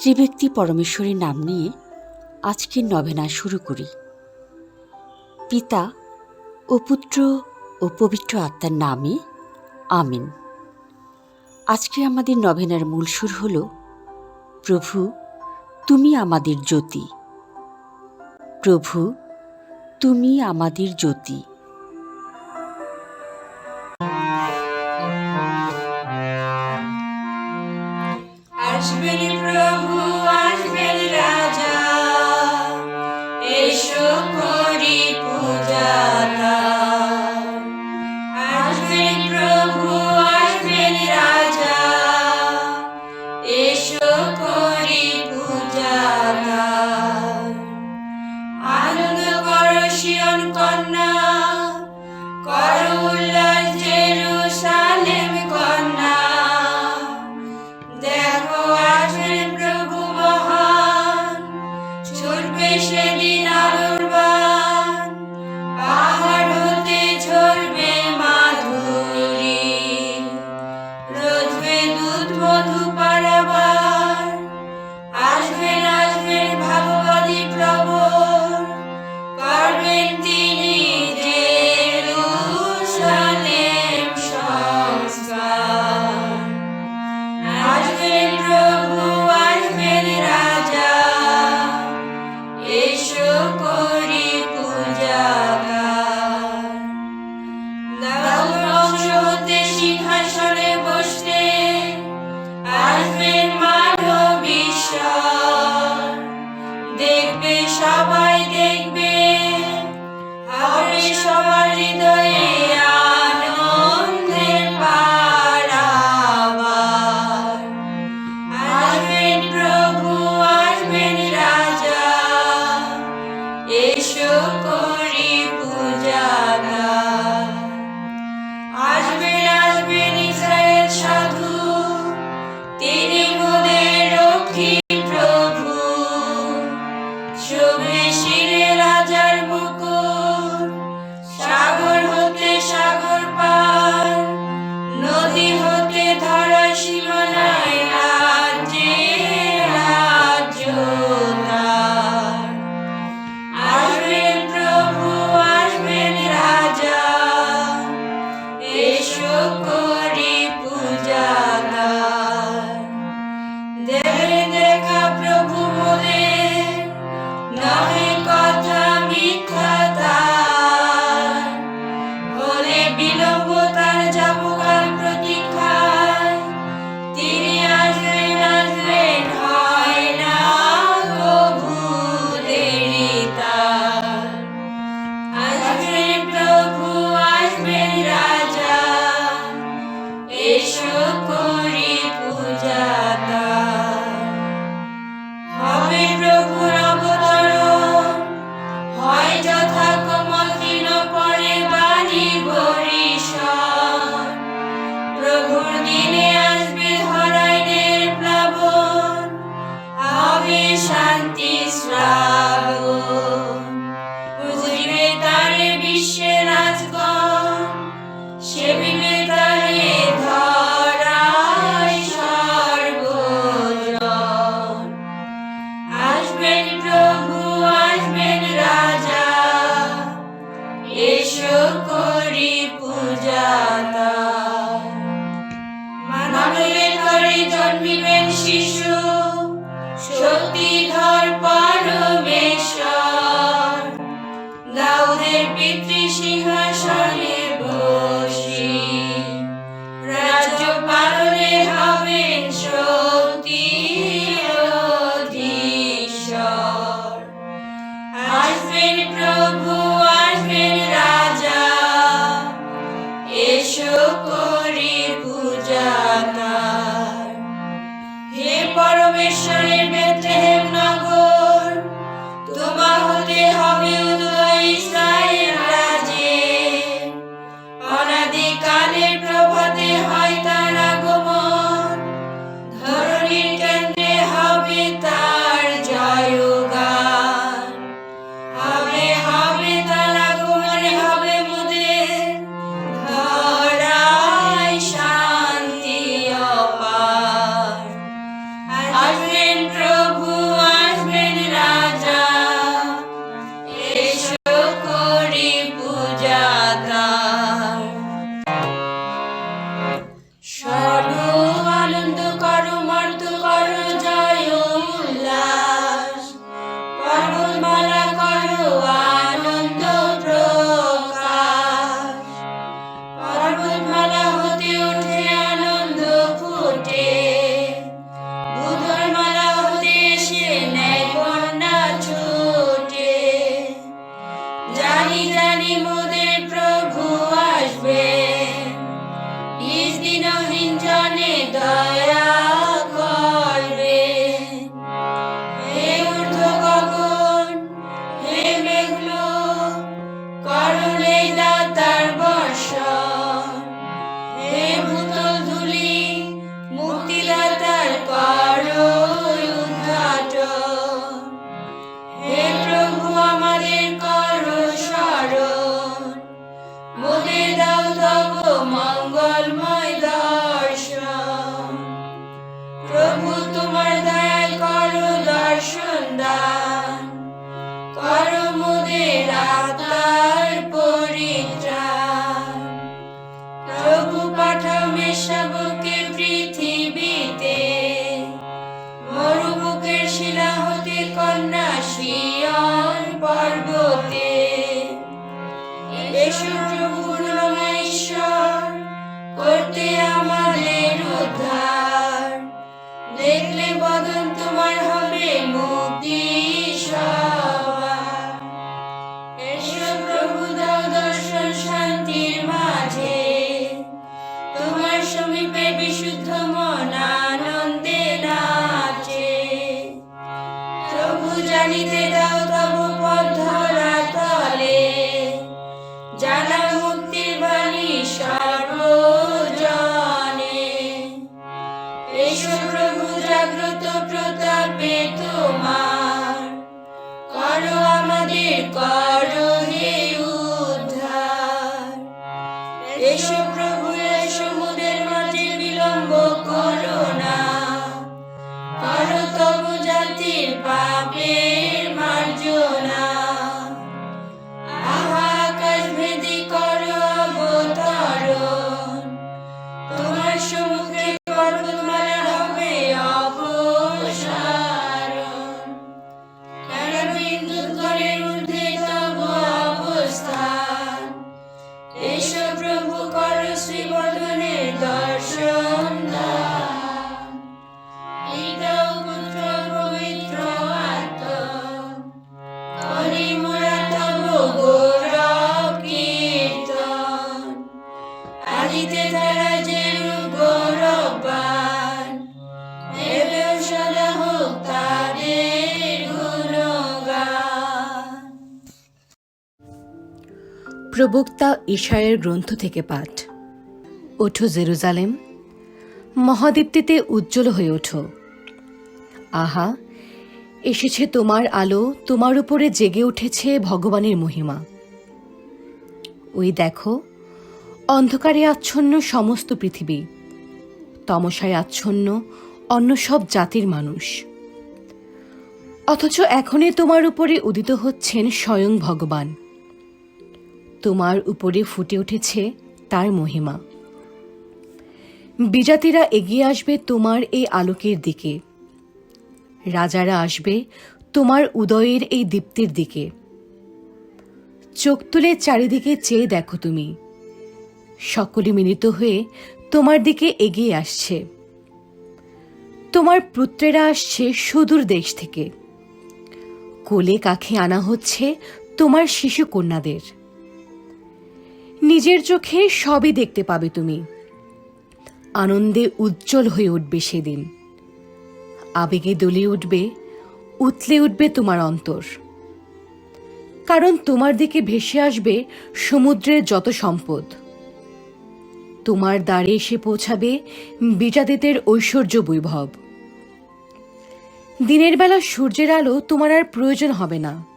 ত্রিব্যক্তি পরমেশ্বরের নাম নিয়ে আজকের নভেনা শুরু করি। পিতা ও পুত্র ও পবিত্র আত্মার নামে আমিন। আজকে আমাদের নভেনার মূল সুর হল, প্রভু, তুমি আমাদের জ্যোতি। প্রভু, তুমি আমাদের জ্যোতি। করি পূজা তার। হে পরমেশ্বরের বেতলেহেম নগর তোমা হতে হবে উদয় প্রভু জানিতে প্রবক্তা ঈশায়ের গ্রন্থ থেকে পাঠ। ওঠো জেরুজালেম, মহাদীপ্তিতে উজ্জ্বল হয়ে ওঠো। আহা, এসেছে তোমার আলো, তোমার উপরে জেগে উঠেছে ভগবানের মহিমা। ওই দেখো, অন্ধকারে আচ্ছন্ন সমস্ত পৃথিবী। তমসায় আচ্ছন্ন অন্য সব জাতির মানুষ। অথচ এখনই তোমার উপরে উদিত হচ্ছেন স্বয়ং ভগবান। তোমার উপরে ফুটে উঠেছে তার মহিমা। বিজাতিরা এগিয়ে আসবে তোমার এই আলোকের দিকে। রাজারা আসবে তোমার উদয়ের এই দীপ্তির দিকে। চোখ তুলে চারিদিকে চেয়ে দেখো তুমি। সকলে মিলিত হয়ে তোমার দিকে এগিয়ে আসছে। তোমার পুত্রেরা আসছে সুদূর দেশ থেকে। কোলে কাখে আনা হচ্ছে তোমার শিশু কন্যাদের। নিজের চোখে সবই দেখতে পাবে তুমি। আনন্দে উজ্জ্বল হয়ে উঠবে সেদিন। আবেগে দলিয়ে উঠবে, উতলে উঠবে তোমার অন্তর। কারণ তোমার দিকে ভেসে আসবে সমুদ্রের যত সম্পদ। তোমার দ্বারে এসে পৌঁছাবে বিজাতিদের ঐশ্বর্য বৈভব। দিনের বেলা সূর্যের আলো তোমার আর প্রয়োজন হবে না।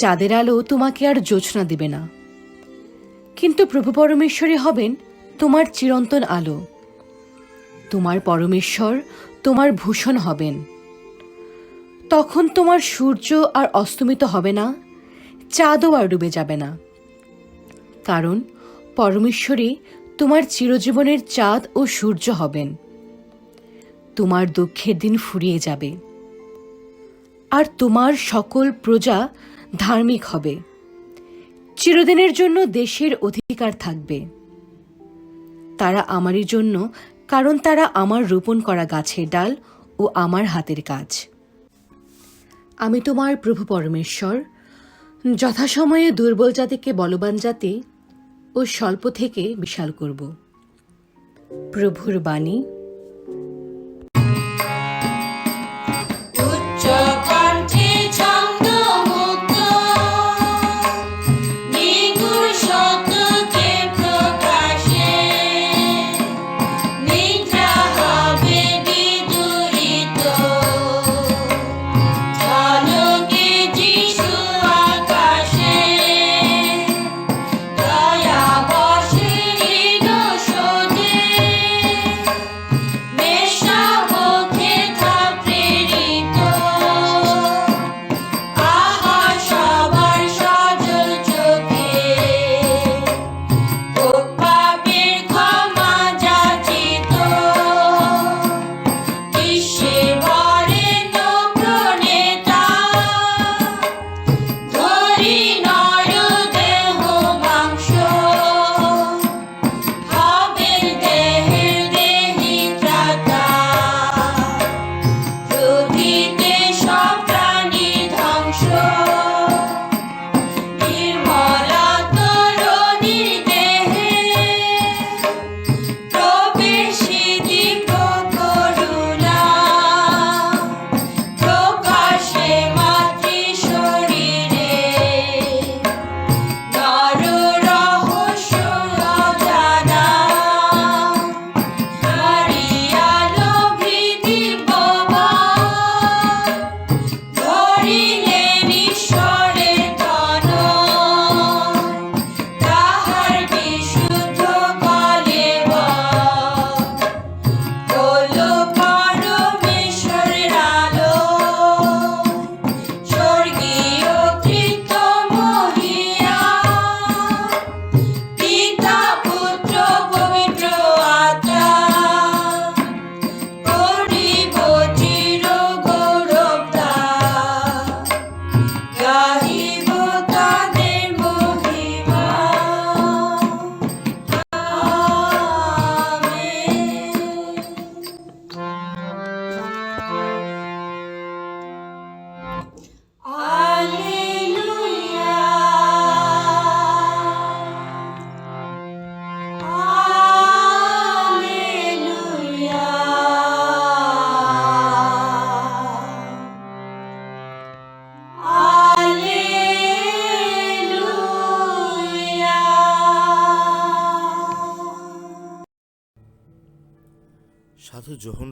চাঁদের আলো তোমাকে আর জোছনা দেবে না। কিন্তু প্রভু পরমেশ্বরী হবেন তোমার চিরন্তন আলো। তোমার পরমেশ্বর তোমার ভূষণ হবেন। তখন তোমার সূর্য আর অস্তমিত হবে না, চাঁদও আর ডুবে যাবে না। কারণ পরমেশ্বরী তোমার চিরজীবনের চাঁদ ও সূর্য হবেন। তোমার দুঃখের দিন ফুরিয়ে যাবে। আর তোমার সকল প্রজা ধার্মিক হবে। চিরদিনের জন্য দেশের অধিকার থাকবে। তারা আমারই জন্য, কারণ তারা আমার রোপণ করা গাছের ডাল ও আমার হাতের কাজ। আমি তোমার প্রভু পরমেশ্বর। যথাসময়ে দুর্বল জাতিকে বলবান জাতি ও স্বল্প থেকে বিশাল করব। প্রভুর বাণী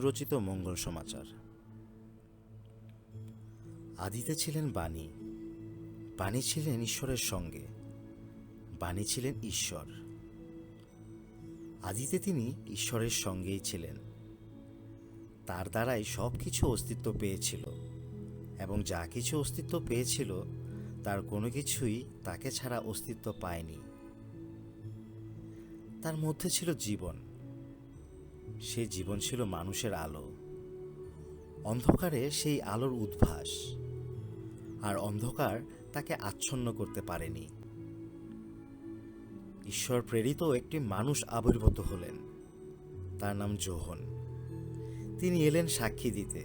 রচিত মঙ্গল সমাচার। আদিতে ছিলেন বাণী। বাণী ছিলেন ঈশ্বরের সঙ্গে। বাণী ছিলেন ঈশ্বর। আদিতে তিনি ঈশ্বরের সঙ্গেই ছিলেন। তার দ্বারাই সব কিছু অস্তিত্ব পেয়েছিল এবং যা কিছু অস্তিত্ব পেয়েছিল, তার কোনো কিছুই তাকে ছাড়া অস্তিত্ব পায়নি। তার মধ্যে ছিল জীবন। সেই জীবন ছিল মানুষের আলো। অন্ধকারে সেই আলোর উদ্ভাস। আর অন্ধকার তাকে আচ্ছন্ন করতে পারেনি। ঈশ্বর প্রেরিত একটি মানুষ আবির্ভূত হলেন। তার নাম জোহন তিনি এলেন সাক্ষী দিতে।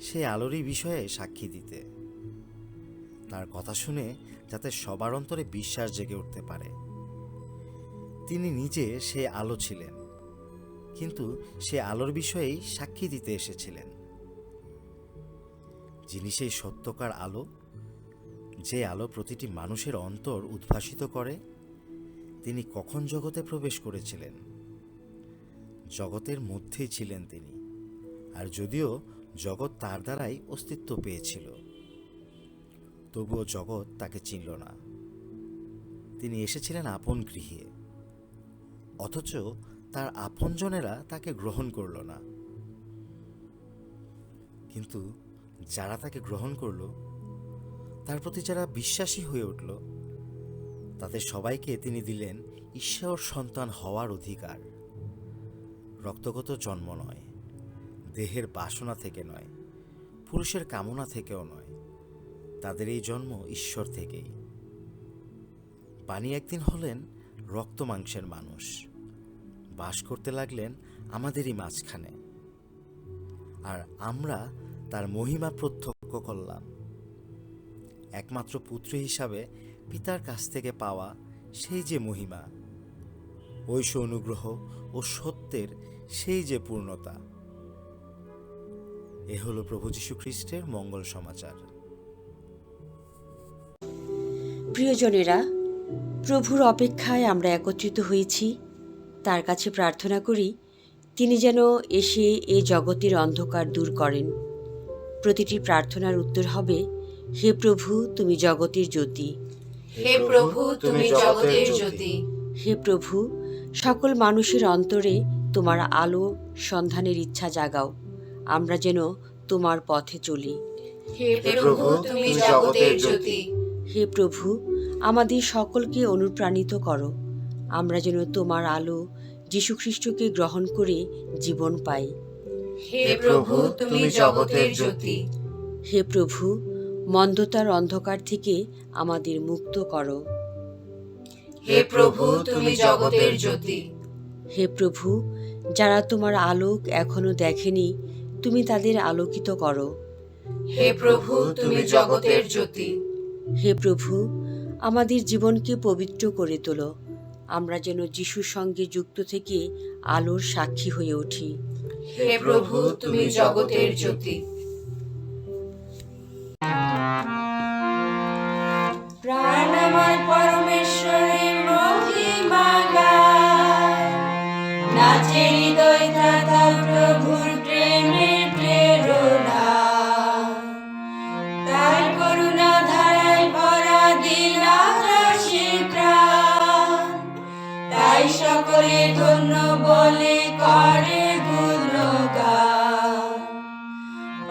সেই আলোরই বিষয়ে সাক্ষী দিতে। তার কথা শুনে যাতে সবার অন্তরে বিশ্বাস জেগে উঠতে পারে। তিনি নিজে সে আলো ছিলেন। কিন্তু সে আলোর বিষয়েই সাক্ষী দিতে এসেছিলেন। যিনি সেই সত্যকার আলো, যে আলো প্রতিটি মানুষের অন্তর উদ্ভাসিত করে, তিনি কখন জগতে প্রবেশ করেছিলেন? জগতের মধ্যেই ছিলেন তিনি, আর যদিও জগৎ তার দ্বারাই অস্তিত্ব পেয়েছিল, তবুও জগৎ তাকে চিনল না। তিনি এসেছিলেন আপন গৃহে, অথচ তার আপনজনেরা তাকে গ্রহণ করল না। কিন্তু যারা তাকে গ্রহণ করল, তার প্রতি যারা বিশ্বাসী হয়ে উঠল, তাদের সবাইকে তিনি দিলেন ঈশ্বর সন্তান হওয়ার অধিকার। রক্তগত জন্ম নয়, দেহের বাসনা থেকে নয়, পুরুষের কামনা থেকেও নয়, তাদের এই জন্ম ঈশ্বর থেকেই। পানি একদিন হলেন রক্ত মাংসের মানুষ। বাস করতে লাগলেন আমাদেরই মাঝখানে। আর আমরা তার মহিমা প্রত্যক্ষ করলাম। একমাত্র পুত্র হিসাবে পিতার কাছ থেকে পাওয়া সেই যে মহিমা, ঐশ অনুগ্রহ ও সত্যের সেই যে পূর্ণতা। এ হলো প্রভু যীশু খ্রিস্টের মঙ্গল সমাচার। প্রিয়জনেরা, প্রভুর অপেক্ষায় আমরা একত্রিত হয়েছি। তার কাছে প্রার্থনা করি তিনি যেন এসে এ জগতের অন্ধকার দূর করেন। প্রতিটি প্রার্থনার উত্তর হবে হে প্রভু তুমি জগতের জ্যোতি। হে প্রভু তুমি জগতের জ্যোতি। হে প্রভু সকল মানুষের অন্তরে তোমার আলো সন্ধানের ইচ্ছা জাগাও। আমরা যেন তোমার পথে চলি। হে প্রভু তুমি জগতের জ্যোতি। হে প্রভু আমাদের সকলকে অনুপ্রাণিত করো। আমরা যেন তোমার আলো যীশু খ্রিস্টকে গ্রহণ করে জীবন পাই। হে প্রভু তুমি জগতের জ্যোতি। হে প্রভু মন্দতার অন্ধকার থেকে আমাদের মুক্ত করো। হে প্রভু তুমি জগতের জ্যোতি। হে প্রভু যারা তোমার আলোক এখনও দেখেনি তুমি তাদের আলোকিত করো। হে প্রভু তুমি জগতের জ্যোতি। হে প্রভু আমাদের জীবনকে পবিত্র করে তোলো। আমরা যেন যিশুর সঙ্গে যুক্ত থেকে আলোর সাক্ষী হয়ে উঠি। হে প্রভু তুমি জগতের জ্যোতি। প্রাণময় পরমেশ্বরের মহিমা গায়। নাচে হৃদয় সকলে ধন্য বলে করে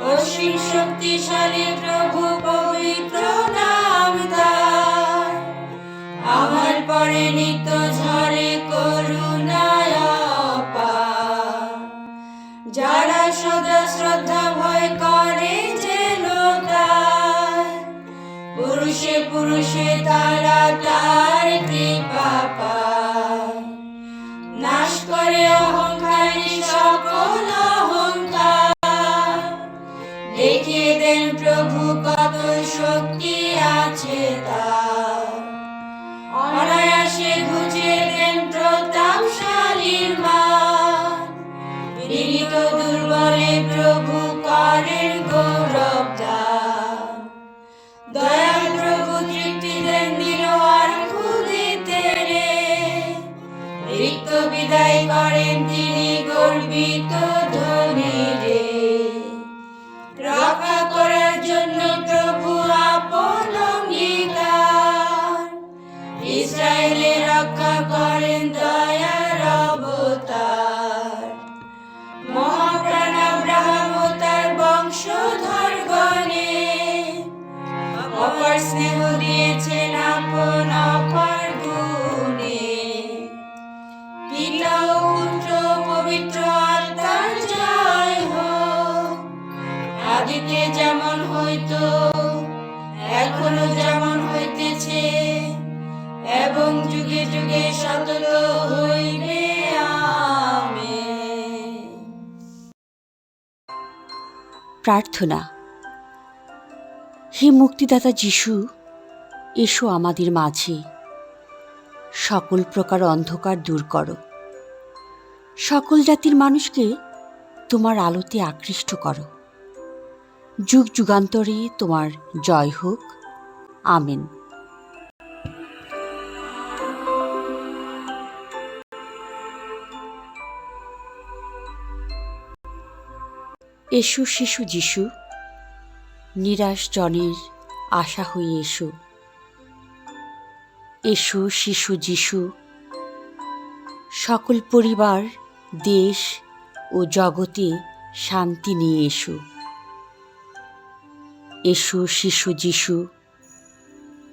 অসীম শক্তিশালী প্রভু পবিত্র নাম আমার পরে নিত্য ঝরে করুণায়। যারা সদা শ্রদ্ধা ভয় করে যেন পুরুষে পুরুষে তারা তার কৃপা অহংকারী সকল নিন্দাই করেন তিনি গর্বিত। প্রার্থনা। হে মুক্তিদাতা যিশু, এসো আমাদের মাঝে। সকল প্রকার অন্ধকার দূর করো। সকল জাতির মানুষকে তোমার আলোতে আকৃষ্ট করো। যুগ যুগান্তরে তোমার জয় হোক। আমেন। এসো শিশু যিশু, নিরাশ জনের আশা হয়ে এসো। এসো শিশু যিশু, সকল পরিবার, দেশ ও জগতে শান্তি নিয়ে এসো। এসো শিশু যিশু,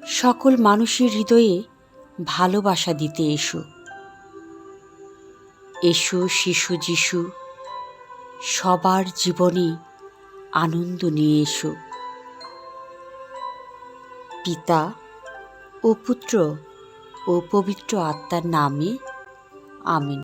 সকল মানুষের হৃদয়ে ভালোবাসা দিতে এসো। এসো শিশু যিশু সবার জীবনে আনন্দ নিয়ে এসো। পিতা ও পুত্র ও পবিত্র আত্মার নামে আমিন।